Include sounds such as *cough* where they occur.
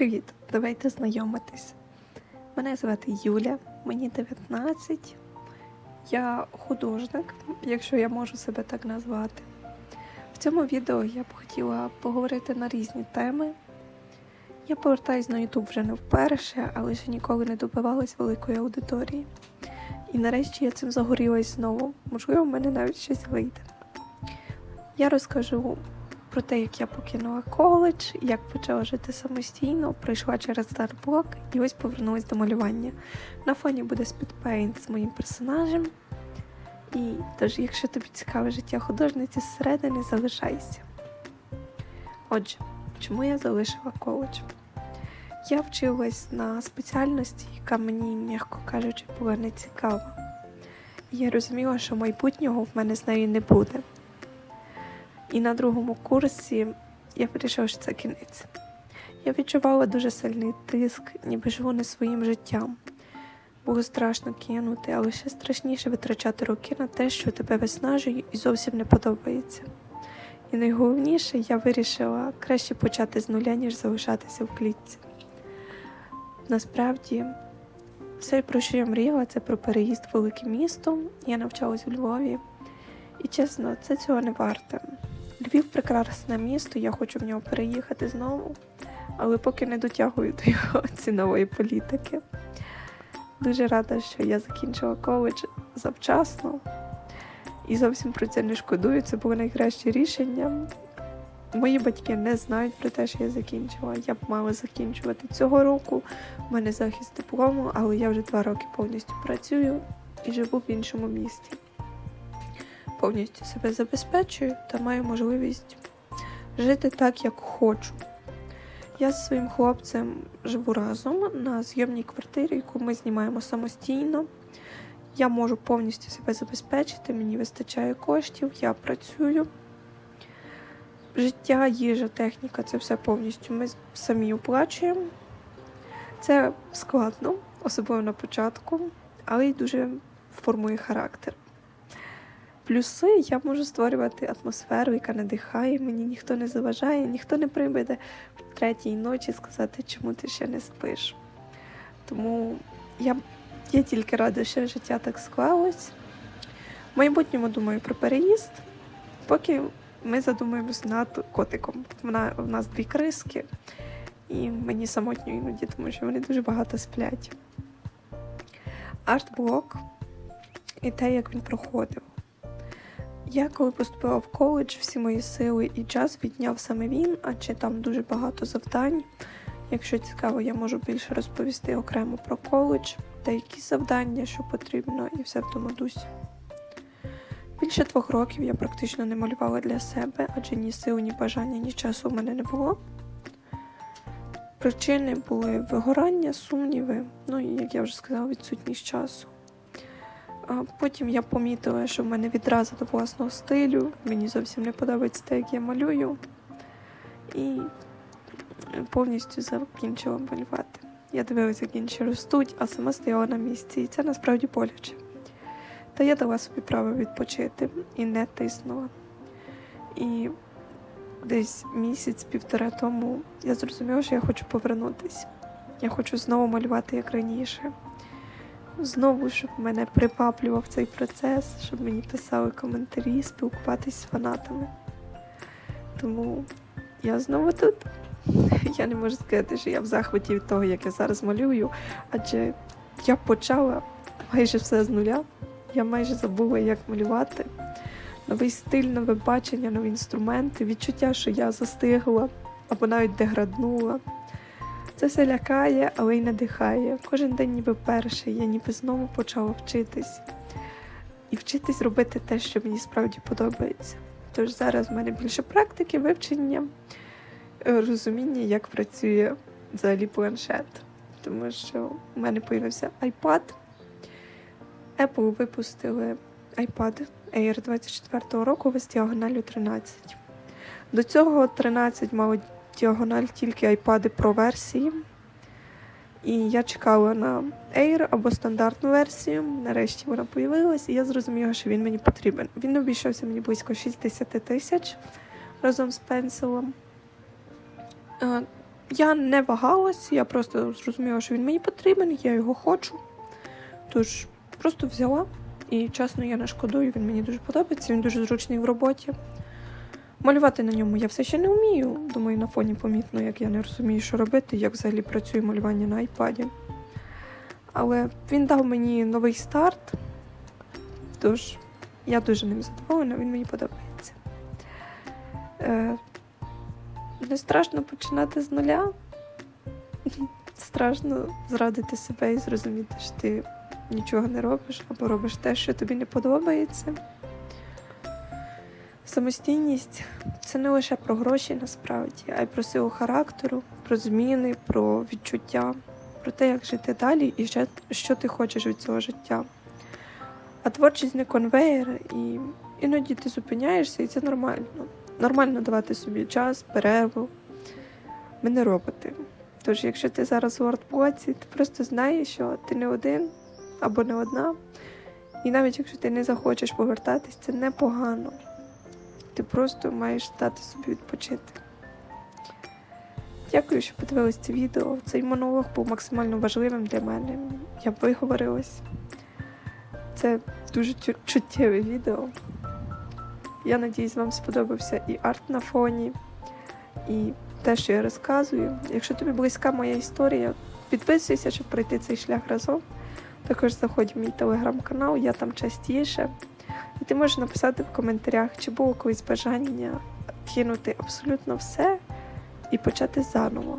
Привіт! Давайте знайомитись. Мене звати Юля, мені 19. Я художник, якщо я можу себе так назвати. В цьому відео я б хотіла поговорити на різні теми. Я повертаюсь на YouTube вже не вперше, але ще ніколи не добивалась великої аудиторії. І нарешті я цим загорілась знову. Можливо, в мене навіть щось вийде. Я розкажу про те, як я покинула коледж, як почала жити самостійно, пройшла через старблок і ось повернулась до малювання. На фоні буде спідпейнт з моїм персонажем. І тож, якщо тобі цікаве життя художниці зсередини, залишайся. Отже, чому я залишила коледж? Я вчилась на спеціальності, яка мені, м'яко кажучи, була не цікава. І я розуміла, що майбутнього в мене з нею не буде. І на другому курсі я вирішила, що це кінець. Я відчувала дуже сильний тиск, ніби живу не своїм життям. Було страшно кинути, але ще страшніше витрачати роки на те, що тебе виснажує і зовсім не подобається. І найголовніше, я вирішила краще почати з нуля, ніж залишатися в клітці. Насправді, все, про що я мріяла, це про переїзд в велике місто. Я навчалась у Львові. І чесно, це цього не варте. Львів прекрасне місто, я хочу в нього переїхати знову, але поки не дотягую до його *laughs* цінової політики. Дуже рада, що я закінчила коледж завчасно і зовсім про це не шкодую. Це було найкраще рішення. Мої батьки не знають про те, що я закінчила. Я б мала закінчувати цього року. У мене захист диплому, але я вже два роки повністю працюю і живу в іншому місті повністю себе забезпечую та маю можливість жити так, як хочу. Я зі своїм хлопцем живу разом на зйомній квартирі, яку ми знімаємо самостійно. Я можу повністю себе забезпечити, мені вистачає коштів, я працюю. Життя, їжа, техніка це все повністю ми самі оплачуємо. Це складно, особливо на початку, але й дуже формує характер. Плюси я можу створювати атмосферу, яка надихає, мені ніхто не заважає, ніхто не прийде в третій ночі сказати, чому ти ще не спиш. Тому я я тільки рада, що життя так склалось. В майбутньому думаю про переїзд, поки ми задумуємося над котиком. Вона, в нас дві криски, і мені самотньо іноді, тому що вони дуже багато сплять. Арт-блок і те, як він проходив. Я коли поступила в коледж, всі мої сили і час відняв саме він, адже там дуже багато завдань. Якщо цікаво, я можу більше розповісти окремо про коледж, деякі завдання, що потрібно, і все в тому дусі. Більше двох років я практично не малювала для себе, адже ні сил, ні бажання, ні часу у мене не було. Причини були вигорання, сумніви, ну і, як я вже сказала, відсутність часу. Потім я помітила, що в мене відразу до власного стилю. Мені зовсім не подобається те, як я малюю. І повністю закінчила малювати. Я дивилася, як інші ростуть, а сама стояла на місці. І це насправді боляче. Та я дала собі право відпочити і не тиснула. І десь місяць-півтора тому я зрозуміла, що я хочу повернутися. Я хочу знову малювати як раніше знову, щоб мене приваблював цей процес, щоб мені писали коментарі, спілкуватись з фанатами. Тому я знову тут. *laughs* Я не можу сказати, що я в захваті від того, як я зараз малюю, адже я почала майже все з нуля. Я майже забула, як малювати. Новий стиль, нове бачення, нові інструменти, відчуття, що я застигла або навіть деграднула. Це все лякає, але й надихає. Кожен день ніби перший, я ніби знову почала вчитись. І вчитись робити те, що мені справді подобається. Тож зараз в мене більше практики, вивчення, е, розуміння, як працює взагалі планшет. Тому що в мене з'явився iPad. Apple випустили iPad Air 24 року з діагоналю 13. До цього 13 мало діагональ тільки iPad Pro версії. І я чекала на Air або стандартну версію. Нарешті вона появилась, і я зрозуміла, що він мені потрібен. Він обійшовся мені близько 60 тисяч разом з пенсилом. я не вагалась, я просто зрозуміла, що він мені потрібен, я його хочу. Тож просто взяла. І чесно, я не шкодую, він мені дуже подобається, він дуже зручний в роботі. Малювати на ньому я все ще не вмію. Думаю, на фоні помітно, як я не розумію, що робити, як взагалі працює малювання на айпаді. Але він дав мені новий старт, тож я дуже ним задоволена, він мені подобається. Е, не страшно починати з нуля. *laughs* Страшно зрадити себе і зрозуміти, що ти нічого не робиш або робиш те, що тобі не подобається. Самостійність це не лише про гроші насправді, а й про силу характеру, про зміни, про відчуття, про те, як жити далі і що ти хочеш від цього життя. А творчість не конвейер, і іноді ти зупиняєшся, і це нормально. Нормально давати собі час, перерву. Ми не роботи. Тож, якщо ти зараз у артблоці, ти просто знаєш, що ти не один або не одна. І навіть якщо ти не захочеш повертатись, це непогано. Ти просто маєш дати собі відпочити. Дякую, що подивились це відео. Цей монолог був максимально важливим для мене. Я виговорилась. Це дуже чуттєве відео. Я надіюсь, вам сподобався і арт на фоні, і те, що я розказую. Якщо тобі близька моя історія, підписуйся, щоб пройти цей шлях разом. Також заходь в мій телеграм-канал, я там частіше. Ти можеш написати в коментарях, чи було колись бажання кинути абсолютно все і почати заново.